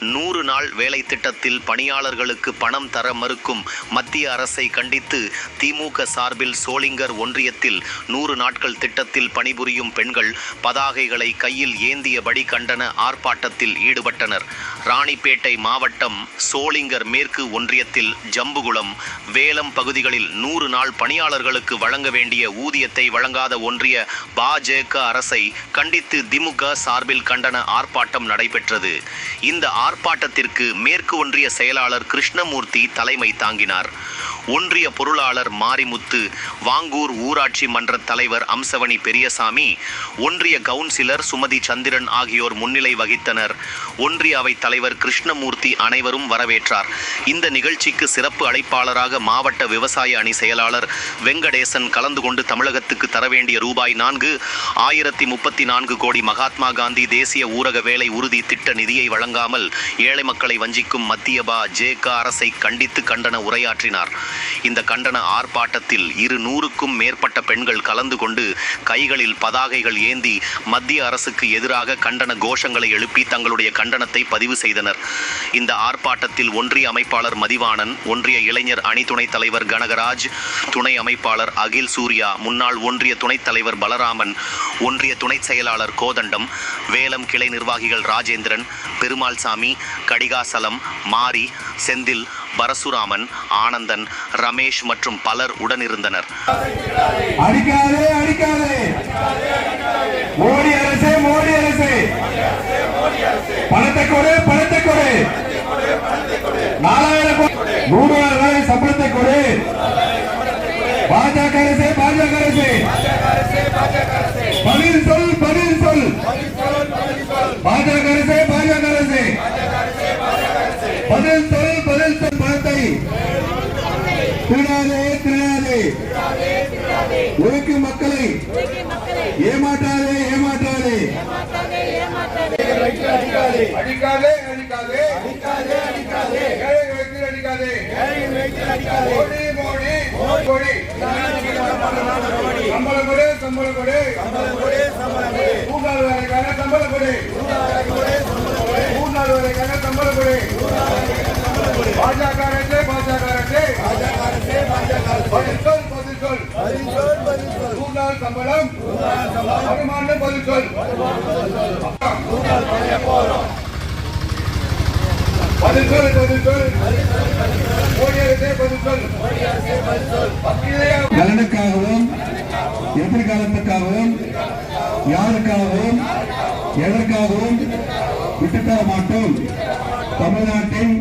நூறு நாள் வேலை திட்டத்தில் பணியாளர்களுக்கு பணம் தர மறுக்கும் மத்திய அரசை கண்டித்து திமுக சார்பில் சோளிங்கர் ஒன்றியத்தில் நூறு நாட்கள் திட்டத்தில் பணிபுரியும் பெண்கள் பதாகைகளை கையில் ஏந்தியபடி கண்டன ஆர்ப்பாட்டத்தில் ஈடுபட்டனர். ராணிப்பேட்டை மாவட்டம் சோளிங்கர் மேற்கு ஒன்றியத்தில் ஜம்புகுளம் வேலம் பகுதிகளில் நூறு நாள் பணியாளர்களுக்கு வழங்க வேண்டிய ஊதியத்தை வழங்காத ஒன்றிய பாஜக அரசை கண்டித்து திமுக சார்பில் கண்டன ஆர்ப்பாட்டம் நடைபெற்றது. இந்த ஆர்ப்பாட்டத்திற்கு மேற்கு ஒன்றிய செயலாளர் கிருஷ்ணமூர்த்தி தலைமை தாங்கினார். ஒன்றிய பொருளாளர் மாரிமுத்து வாங்கூர் ஊராட்சி மன்ற தலைவர் அம்சவணி பெரியசாமி ஒன்றிய கவுன்சிலர் சுமதி சந்திரன் ஆகியோர் முன்னிலை வகித்தனர். ஒன்றிய அவை தலைவர் கிருஷ்ணமூர்த்தி அனைவரும் வரவேற்றார். இந்த நிகழ்ச்சிக்கு சிறப்பு அழைப்பாளராக மாவட்ட விவசாய அணி செயலாளர் வெங்கடேசன் கலந்து கொண்டு தமிழகத்துக்கு தர வேண்டிய ரூபாய் நான்கு ஆயிரத்தி முப்பத்தி நான்கு கோடி மகாத்மா காந்தி தேசிய ஊரக வேலை உறுதி திட்ட நிதியை வழங்காமல் ஏழை மக்களை வஞ்சிக்கும் மத்திய பா ஜேக அரசை கண்டித்து கண்டன உரையாற்றினார். இந்த கண்டன ஆர்ப்பாட்டத்தில் இரு நூறுக்கும் மேற்பட்ட பெண்கள் கலந்து கொண்டு கைகளில் பதாகைகள் ஏந்தி மத்திய அரசுக்கு எதிராக கண்டன கோஷங்களை எழுப்பி தங்களுடைய கண்டனத்தை பதிவு செய்தனர். இந்த ஆர்ப்பாட்டத்தில் ஒன்றிய அமைப்பாளர் மதிவாணன் ஒன்றிய இளைஞர் அணி துணைத் தலைவர் கனகராஜ் துணை அமைப்பாளர் அகில் சூர்யா முன்னாள் ஒன்றிய துணைத் தலைவர் பலராமன் ஒன்றிய துணைச் செயலாளர் கோதண்டம் வேலம் கிளை நிர்வாகிகள் ராஜேந்திரன் பெருமாள்சாமி கடிகாசலம் மாரி செந்தில் பரசுராமன் ஆனந்தன் ரமேஷ் மற்றும் பலர் உடனிருந்தனர். அடிக்காதே அடிக்காதே. மோடி அரசே மோடி அரசே. பணத்தை கொடு பணத்தை கொடு. நாலாயிரம் ரூபாய் சம்பளத்தை கொடு. பாஜக அரசே பாஜக அரசே. பதில் சொல் பதில் சொல். பாஜக அரசே பாஜக அரசே. பதில் சொல் பதில் சொல் பணத்தை திருடாதே திருடாதே உழைக்கும் மக்களை ஏமாற்றாதே ஏமாற்றாதே. அடிக்காதே அடிக்காதே. அடிக்காதே அடிக்காதே ஏழைகளுக்கு அடிக்காதே. மோடி மோடி மோடி சம்பளம் கொடு சம்பளம் கொடு. மூணு நாள் வேலைக்கான சம்பளம் கொடு. மூணு நாள் சம்பளம் கொடு. பாஜக பாஜக பதில் சொல் நாள் சம்பளம். வருமானம் பதில் சொல் பதில் சொல் பதில் சொல் நலனுக்காகவும் எதிர்காலத்துக்காகவும் யாருக்காகவும் எதற்காகவும் விட்டுத்தர மாட்டோம் தமிழ்நாட்டின்